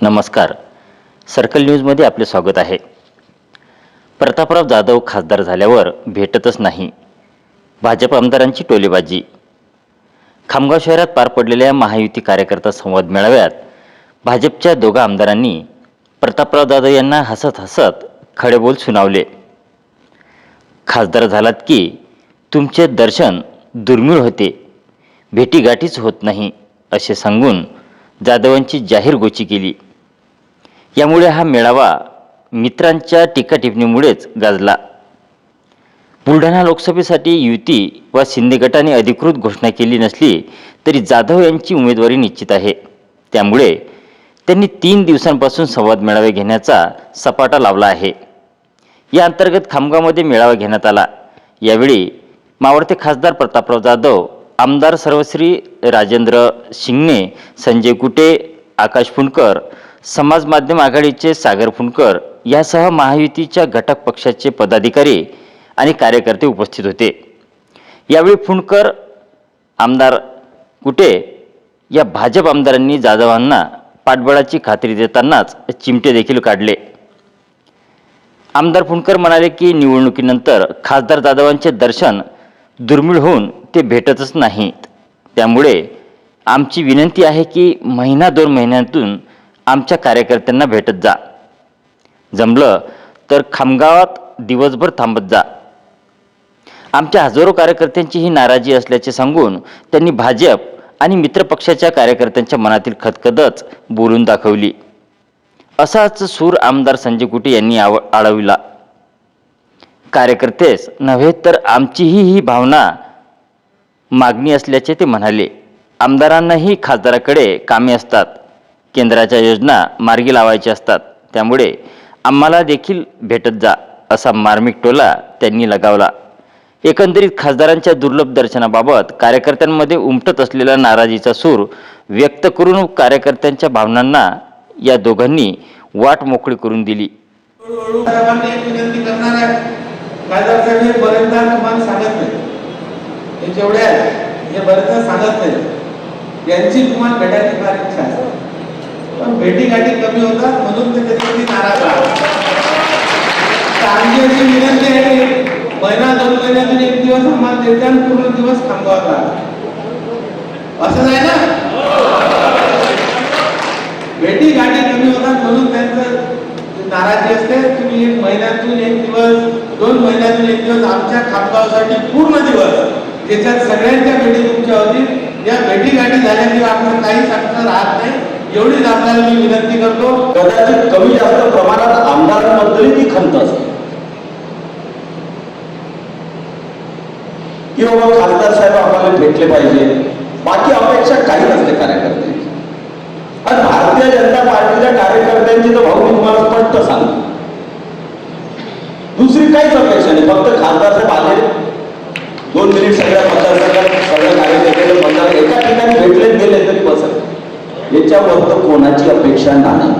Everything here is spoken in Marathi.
नमस्कार. सर्कल न्यूजमध्ये आपले स्वागत आहे. प्रतापराव जाधव खासदार झाल्यावर भेटतच नाही. भाजप आमदारांची टोलेबाजी. खामगाव शहरात पार पडलेल्या महायुती कार्यकर्ता संवाद मेळाव्यात भाजपच्या दोघा आमदारांनी प्रतापराव जाधव यांना हसत हसत खडेबोल सुनावले. खासदार झालात की तुमचे दर्शन दुर्मिळ होते. भेटीगाठीच होत नाही असे सांगून जाधवांची जाहीर गोची केली. यामुळे हा मेळावा मित्रांच्या टीकाटिपणीमुळेच गाजला. बुलढाणा लोकसभेसाठी युती व शिंदे गटाने अधिकृत घोषणा केली नसली तरी जाधव यांची उमेदवारी निश्चित आहे. त्यामुळे त्यांनी तीन दिवसांपासून संवाद मेळावे घेण्याचा सपाटा लावला आहे. या अंतर्गत खामगावमध्ये मेळावा घेण्यात आला. यावेळी मावळते खासदार प्रतापराव जाधव आमदार सर्वश्री राजेंद्र शिंगणे संजय कुटे आकाश फुंडकर समाज माध्यम आघाडीचे सागर फुंडकर यासह महायुतीच्या घटक पक्षाचे पदाधिकारी आणि कार्यकर्ते उपस्थित होते. यावेळी फुंडकर आमदार कुटे या भाजप आमदारांनी जाधवांना पाठबळाची खात्री देतानाच चिमटे देखील काढले. आमदार फुंडकर म्हणाले की निवडणुकीनंतर खासदार जाधवांचे दर्शन दुर्मिळ होऊन ते भेटतच नाहीत. त्यामुळे आमची विनंती आहे की महिना दोन महिन्यातून आमच्या कार्यकर्त्यांना भेटत जा. जमलं तर खामगावात दिवसभर थांबत जा. आमच्या हजारो कार्यकर्त्यांची ही नाराजी असल्याचे सांगून त्यांनी भाजप आणि मित्रपक्षाच्या कार्यकर्त्यांच्या मनातील खदखदच बोलून दाखवली. असाच सूर आमदार संजय कुटे यांनी आव आळविला. कार्यकर्तेच नव्हे तर आमचीही ही भावना मागणी असल्याचे ते म्हणाले. आमदारांनाही खासदाराकडे कामे असतात. केंद्राच्या योजना मार्गी लावायच्या असतात. त्यामुळे आम्हाला देखील भेटत जा असा मार्मिक टोला त्यांनी लगावला. एकंदरीत खासदारांच्या दुर्लभ दर्शनाबाबत कार्यकर्त्यांमध्ये उमटत असलेला नाराजीचा सूर व्यक्त करून कार्यकर्त्यांच्या भावनांना या दोघांनी वाट मोकळी करून दिली. खासदार साहेब हे बरेचदा तुम्हाला सांगत नाही. हे जेवढे आहेत हे बरेचदा सांगत नाही. यांची तुम्हाला भेटायची फार इच्छा आहे. पण भेटी गाठी कमी होतात म्हणून ते कधी कधी नाराज राहतात. तर आमची अशी विनंती आहे की महिना दोन महिन्यातून एक दिवस आम्हाला देते आणि पूर्ण दिवस थांबवा राहा असं आहे ना? भेटी गाठी कमी होतात म्हणून त्यांचं नाराजी असते तुम्ही एक महिन्यातून एक दिवस दोन महिन्यातून एक दिवस आमच्या खामगावसाठी पूर्ण दिवस त्याच्यात सगळ्यांच्या भेटी तुमच्या होतील. या भेटी गाठी झाल्याशिवाय आपण काही सांगता राहत नाही. एवढीच आपल्याला मी विनंती करतो कदाचित कमी जास्त प्रमाणात आमदारांबद्दल ती खंत असते की बाबा खासदार साहेब आम्हाला भेटले पाहिजे. बाकी अपेक्षा काही नसते कार्यकर्त्यांची आणि भारतीय जनता कार्यकर्त्यांची तर भाऊ मी तुम्हाला स्पष्ट सांगतो. दुसरी काहीच अपेक्षा नाही. फक्त खासदार साहेब आले. दोन मिनिट सगळ्या मतदारसंघात सगळ्या कार्यकर्त्यांना मतदार एका ठिकाणी भेटले गेले. तरी बसत याच्यावर कोणाची अपेक्षा नाही.